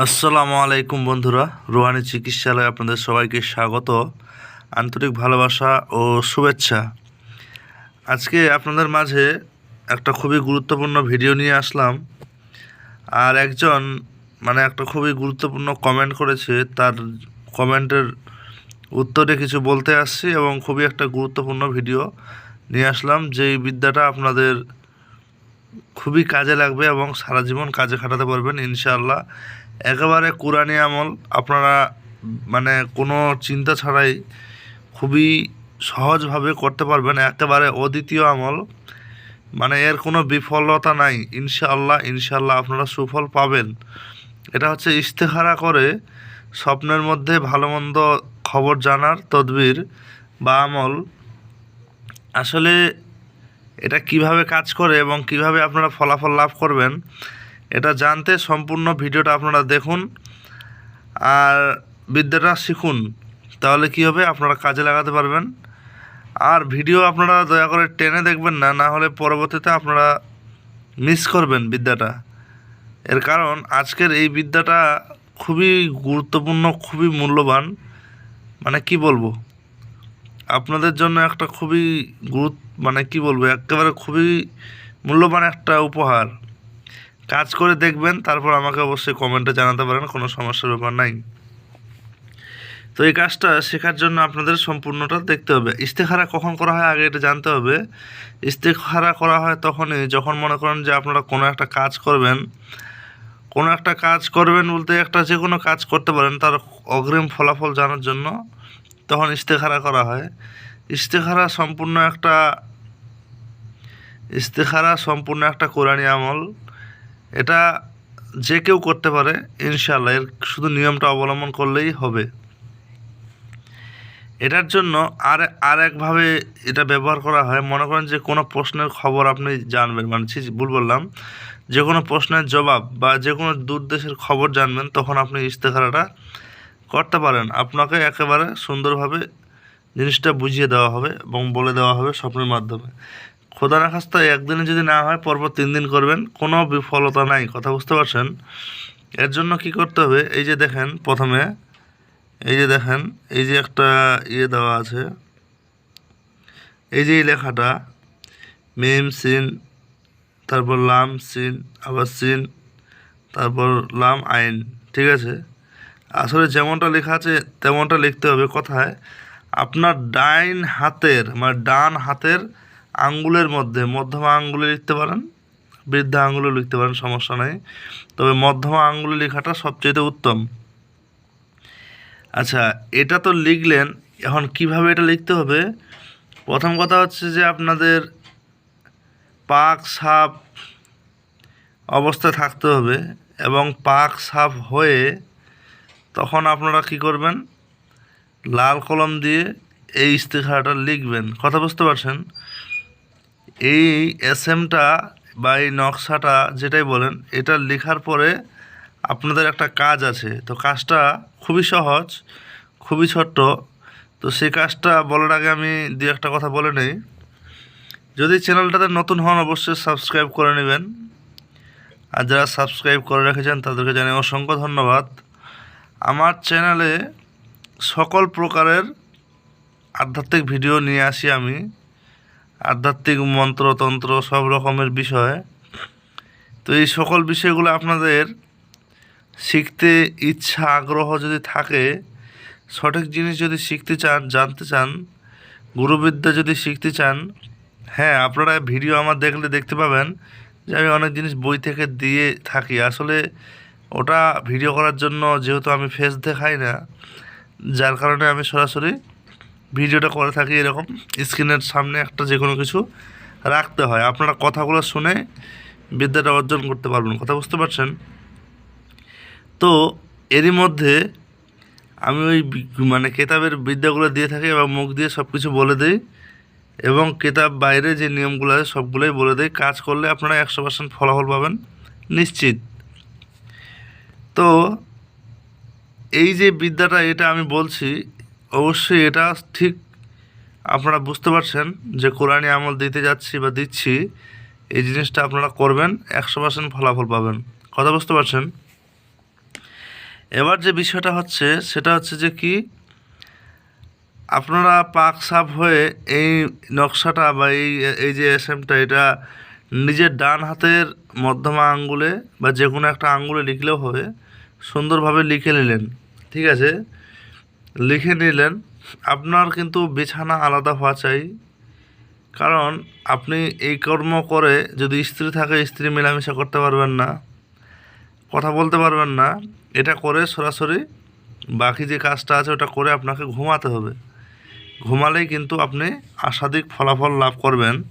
আসসালামু আলাইকুম বন্ধুরা। রোহানি চিকিৎসালয়ে আপনাদের সবাইকে স্বাগত। আন্তরিক ভালোবাসা ও শুভেচ্ছা। আজকে আপনাদের মাঝে একটা খুবই গুরুত্বপূর্ণ ভিডিও নিয়ে আসলাম। আর একজন মানে একটা খুবই গুরুত্বপূর্ণ কমেন্ট করেছে। তার কমেন্টের উত্তরে কিছু বলতে আসছি এবং খুবই একটা গুরুত্বপূর্ণ ভিডিও নিয়ে আসলাম। যেই বিদ্যাটা আপনাদের খুবই কাজে লাগবে এবং সারা জীবন কাজে খাটাতে পারবেন, ইনশাআল্লাহ। একেবারে কোরআনী আমল। আপনারা মানে কোনো চিন্তা ছাড়াই খুবই সহজভাবে করতে পারবেন। একেবারে অদ্বিতীয় আমল। মানে এর কোনো বিফলতা নাই। ইনশাআল্লাহ ইনশাআল্লাহ আপনারা সুফল পাবেন। এটা হচ্ছে ইস্তেহারা করে স্বপ্নের মধ্যে ভালো মন্দ খবর জানার তদবির বা আমল। আসলে এটা কীভাবে কাজ করে এবং কীভাবে আপনারা ফলাফল লাভ করবেন এটা জানতে সম্পূর্ণ ভিডিওটা আপনারা দেখুন আর বিদ্যাটা শিখুন। তাহলে কি হবে? আপনারা কাজে লাগাতে পারবেন। আর ভিডিও আপনারা দয়া করে টেনে দেখবেন না না হলে পরবর্তীতে আপনারা মিস করবেন বিদ্যাটা। এর কারণ, আজকের এই বিদ্যাটা খুবই গুরুত্বপূর্ণ, খুবই মূল্যবান। মানে কি বলব? আপনাদের জন্য একটা খুবই গুরুত্ব মানে কি বলব? একেবারে খুবই মূল্যবান একটা উপহার। কাজ করে দেখবেন, তারপর আমাকে অবশ্যই কমেন্টে জানাতে পারেন, কোনো সমস্যার ব্যাপার নাই। তো এই কাজটা শেখার জন্য আপনাদের সম্পূর্ণটা দেখতে হবে। ইস্তেখারা কখন করা হয় আগে এটা জানতে হবে। ইস্তেখারা করা হয় তখনই যখন মনে করেন যে আপনারা কোনো একটা কাজ করবেন, কোনো একটা কাজ করবেন বলতে একটা যে কোনো কাজ করতে পারেন, তার অগ্রিম ফলাফল জানার জন্য তখন ইস্তেখারা করা হয়। ইস্তেখারা সম্পূর্ণ একটা, ইস্তেখারা সম্পূর্ণ একটা কোরআনী আমল। এটা যে কেউ করতে পারে ইনশাল্লাহ এর শুধু নিয়মটা অবলম্বন করলেই হবে। এটার জন্য আর আর একভাবে এটা ব্যবহার করা হয়। মনে করেন যে কোনো প্রশ্নের খবর আপনি জানবেন। মানে ভুল বললাম। যে কোনো প্রশ্নের জবাব বা যে কোনো দূর দেশের খবর জানবেন, তখন আপনি ইস্তেখারাটা করতে পারেন। আপনাকে একেবারে সুন্দরভাবে জিনিসটা বুঝিয়ে দেওয়া হবে এবং বলে দেওয়া হবে স্বপ্নের মাধ্যমে। খোদা না খাস্তা একদিনে যদি না হয়, পরপর তিন দিন করবেন। কোনো বিফলতা নাই, কথা বুঝতে পারছেন? এর জন্য কি করতে হবে? এই যে দেখেন, প্রথমে, এই যে দেখেন, এই যে একটা ইয়ে দেওয়া আছে। এই যে লেখাটা, মেম, সিন, তারপর লাম, সিন, আবার সিন, তারপর লাম, আইন, ঠিক আছে? আসলে যেমনটা লেখা আছে, তেমনটা লিখতে হবে। কথায়, আপনার ডাইন হাতের মানে ডান হাতের আঙ্গুলের মধ্যে, মধ্যমা আঙ্গুলে লিখতে পারেন, বৃদ্ধা আঙ্গুলে লিখতে পারেন, সমস্যা নেই। তবে মধ্যমা আঙ্গুলে লেখাটা সবচেয়ে উত্তম। আচ্ছা এটা তো লিখলেন, এখন কীভাবে এটা লিখতে হবে? প্রথম কথা হচ্ছে যে আপনাদের পাক, সাপ অবস্থায় থাকতে হবে এবং পাক, সাপ হয়ে তখন আপনারা কি করবেন? লাল কলম দিয়ে এই ইস্তেখারাটা লিখবেন। কথা বুঝতে পারছেন? এই এস এমটা বা এই নকশাটা যেটাই বলেন, এটা লেখার পরে আপনাদের একটা কাজ আছে। তো কাজটা খুবই সহজ, খুবই ছোট্ট। তো সেই কাজটা বলার আগে আমি দু একটা কথা বলে নেই। যদি চ্যানেলটাতে নতুন হন, অবশ্যই সাবস্ক্রাইব করে নেবেন। আর যারা সাবস্ক্রাইব করে রেখেছেন, তাদেরকে জানাই অসংখ্য ধন্যবাদ। আমার চ্যানেলে সকল প্রকারের আধ্যাত্মিক ভিডিও নিয়ে আসি আমি। আধ্যাত্মিক মন্ত্রতন্ত্র সব রকমের বিষয়। তো এই সকল বিষয়গুলো আপনাদের শিখতে ইচ্ছা, আগ্রহ যদি থাকে, সঠিক জিনিস যদি শিখতে চান, জানতে চান, গুরুবিদ্যা যদি শিখতে চান হ্যাঁ আপনারা ভিডিও আমার দেখলে দেখতে পাবেন যে আমি অনেক জিনিস বই থেকে দিয়ে থাকি। আসলে ওটা ভিডিও করার জন্য যেহেতু আমি ফেস দেখাই না, যার কারণে আমি সরাসরি ভিডিওটা করে থাকি এরকম, স্ক্রিনের সামনে একটা যে কোনো কিছু রাখতে হয়। আপনারা কথাগুলো শুনে বিদ্যাটা অর্জন করতে পারবেন, কথা বুঝতে পারছেন? তো এরই মধ্যে আমি ওই মানে কেতাবের বিদ্যাগুলো দিয়ে থাকি এবং মুখ দিয়ে সব কিছু বলে দিই এবং কেতাব বাইরে যে নিয়মগুলো আছে সবগুলোই বলে দিই। কাজ করলে আপনারা একশো পার্সেন্ট ফলাফল পাবেন, নিশ্চিত। তো এই যে বিদ্যাটা, এটা আমি বলছি অবশ্যই এটা ঠিক আপনারা বুঝতে পারছেন যে কোরআনে আমল দিতে যাচ্ছি বা দিচ্ছি, এই জিনিসটা আপনারা করবেন, একশো পার্সেন্ট ফলাফল পাবেন। কথা বুঝতে পারছেন? এবার যে বিষয়টা হচ্ছে, সেটা হচ্ছে যে কি, আপনারা পাক সাফ হয়ে এই নকশাটা বা এই এই যে এসএমটা, এটা নিজের ডান হাতের মধ্যমা আঙ্গুলে বা যে কোনো একটা আঙ্গুলে লিখলেও হবে, সুন্দরভাবে লিখে নিলেন। ঠিক আছে? লিখে নিলেন, আপনার কিন্তু বিছানা আলাদা হওয়া চাই। কারণ আপনি এই কর্ম করে যদি স্ত্রী থাকে, স্ত্রী মেলামেশা করতে পারবেন না, কথা বলতে পারবেন না। এটা করে সরাসরি বাকি যে কাজটা আছে, ওটা করে আপনাকে ঘুমাতে হবে। ঘুমালেই কিন্তু আপনি আশাধিক ফলাফল লাভ করবেন।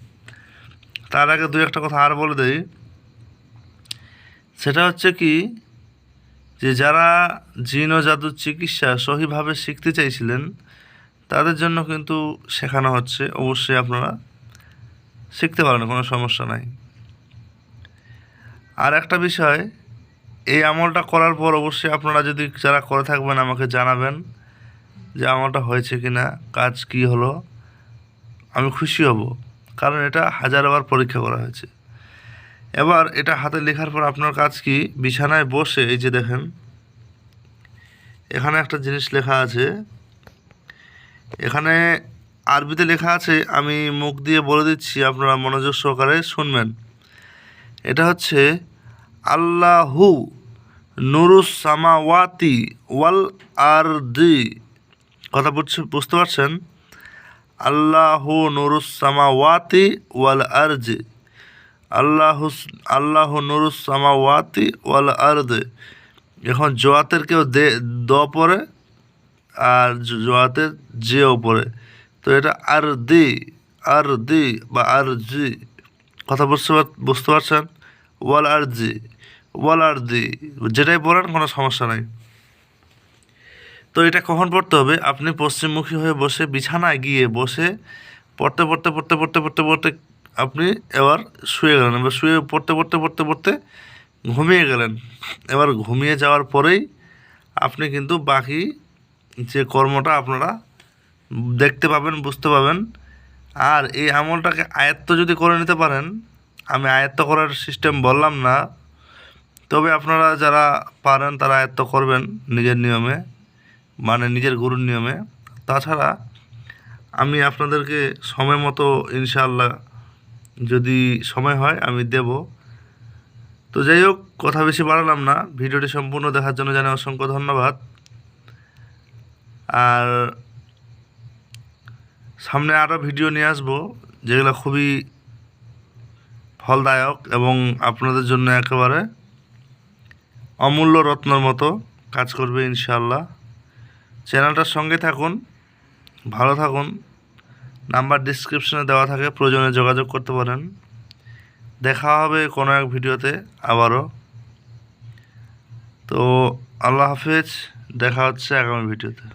তার আগে দু একটা কথা আর বলে দেই। সেটা হচ্ছে কি যে যারা জিন ও জাদুর চিকিৎসা সহিভাবে শিখতে চাইছিলেন, তাদের জন্য কিন্তু শেখানো হচ্ছে। অবশ্যই আপনারা শিখতে পারেন, কোনো সমস্যা নাই। আর একটা বিষয়, এই আমলটা করার পর অবশ্যই আপনারা যদি যারা করে থাকবেন, আমাকে জানাবেন যে আমলটা হয়েছে কি না কাজ কি হলো। আমি খুশি হব, কারণ এটা হাজারবার পরীক্ষা করা হয়েছে। এবার এটা হাতে লেখার পর আপনার কাজ কি? বিছানায় বসে, এই যে দেখেন, এখানে একটা জিনিস লেখা আছে। এখানে আরবিতে লেখা আছে, আমি মুখ দিয়ে বলে দিচ্ছি, আপনারা মনোযোগ সহকারে শুনবেন। এটা হচ্ছে, আল্লাহু নুরুস সামাওয়াতি ওয়াল আরদি। কথা বুঝছে, বুঝতে পারছেন? আল্লাহু নুরুস সামাওয়াতি ওয়াল আরজি। আল্লাহু আল্লাহ নুরুস সামাওয়াতি ওয়াল আরদে। এখন জোয়াতের কেউ দে, দ পরে আর জোয়াতের যে ওপরে তো এটা আর দি আর দি বা আর জি কথা বুঝতে বুঝতে পারছেন? ওয়াল আর জি ওয়াল আর দি যেটাই বলেন কোনো সমস্যা নাই। তো এটা কখন পড়তে হবে? আপনি পশ্চিমমুখী হয়ে বসে বিছানায় গিয়ে বসে পড়তে পড়তে পড়তে পড়তে পড়তে পড়তে আপনি এবার শুয়ে গেলেন, এবার শুয়ে পড়তে পড়তে পড়তে পড়তে ঘুমিয়ে গেলেন। এবার ঘুমিয়ে যাওয়ার পরেই আপনি কিন্তু বাকি যে কর্মটা আপনারা দেখতে পাবেন, বুঝতে পাবেন। আর এই আমলটাকে আয়ত্ত যদি করে নিতে পারেন, আমি আয়ত্ত করার সিস্টেম বললাম না, তবে আপনারা যারা পারেন তারা আয়ত্ত করবেন নিজের নিয়মে মানে নিজের গুরুর নিয়মে। তাছাড়া আমি আপনাদেরকে সময় মতো ইনশাআল্লাহ যদি সময় হয়, আমি দেব। তো যাই হোক, কথা বেশি বাড়ালাম না। ভিডিওটি সম্পূর্ণ দেখার জন্য জানাই অসংখ্য ধন্যবাদ। আর সামনে আরও ভিডিও নিয়ে আসব, যেগুলো খুবই ফলদায়ক এবং আপনাদের জন্য একেবারে অমূল্য রত্নর মতো কাজ করবে ইনশাআল্লাহ। চ্যানেলটার সঙ্গে থাকুন, ভালো থাকুন। নাম্বার ডিসক্রিপশনে দেওয়া থাকে, প্রয়োজনে যোগাযোগ করতে পারেন। দেখা হবে কোনো এক ভিডিওতে আবারও। তো আল্লাহ হাফেজ, দেখা হচ্ছে আগামী ভিডিওতে।